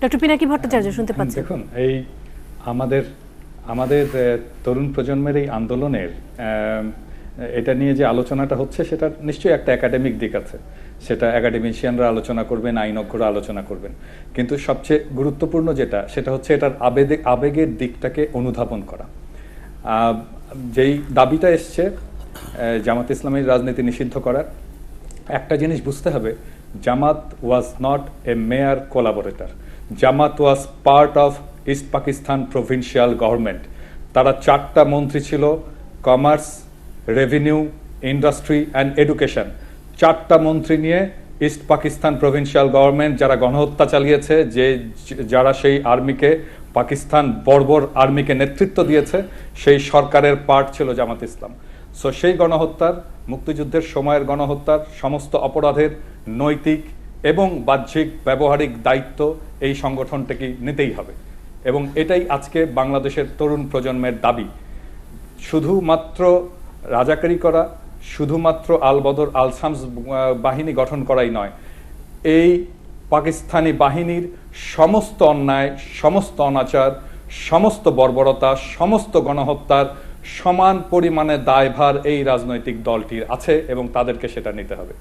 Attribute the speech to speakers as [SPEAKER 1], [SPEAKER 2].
[SPEAKER 1] Doctor Pinaki Bhattacharya শুনতে পাচ্ছেন
[SPEAKER 2] দেখুন এই আমাদের আমাদের তরুণ প্রজন্মের এই আন্দোলনের এটা নিয়ে যে আলোচনাটা হচ্ছে সেটা নিশ্চয়ই একটা একাডেমিক দিক আছে। সেটা একাডেমিশিয়ানরা আলোচনা করবেন আইনজ্ঞরা আলোচনা করবেন। কিন্তু সবচেয়ে গুরুত্বপূর্ণ যেটা সেটা হচ্ছে এটার আবেগে আবেগের দিকটাকে অনুধাবন করা। আহ, যেই দাবিটা এসছে জামাত ইসলামের রাজনীতি নিষিদ্ধ করার একটা জিনিস বুঝতে হবে Jamaat was not a mere collaborator. Jamaat was part of east Pakistan provincial government তারা চারটা মন্ত্রী ছিল commerce revenue industry and education চারটা মন্ত্রী নিয়ে ইস্ট পাকিস্তান প্রভিন্সিয়াল গভর্নমেন্ট যারা গণহত্যা চালিয়েছে, যে যারা সেই আর্মিকে পাকিস্তান বর্বর আর্মিকে নেতৃত্ব দিয়েছে, সেই সরকারের পার্ট ছিল জামাত ইসলাম. সো সেই গণহত্যার, মুক্তিযুদ্ধের সময়ের গণহত্যার, সমস্ত অপরাধের নৈতিক এবং বাহ্যিক ব্যবহারিক দায়িত্ব এই সংগঠনটাকে নিতেই হবে। এবং এটাই আজকে বাংলাদেশের তরুণ প্রজন্মের দাবি। শুধুমাত্র রাজাকারি করা, শুধুমাত্র আল বদর আল শামস বাহিনী গঠন করাই নয়, এই পাকিস্তানি বাহিনীর সমস্ত অন্যায়, সমস্ত অনাচার, সমস্ত বর্বরতা, সমস্ত গণহত্যার সমান পরিমাণে দায়ভার এই রাজনৈতিক দলটির আছে এবং তাদেরকে সেটা নিতে হবে।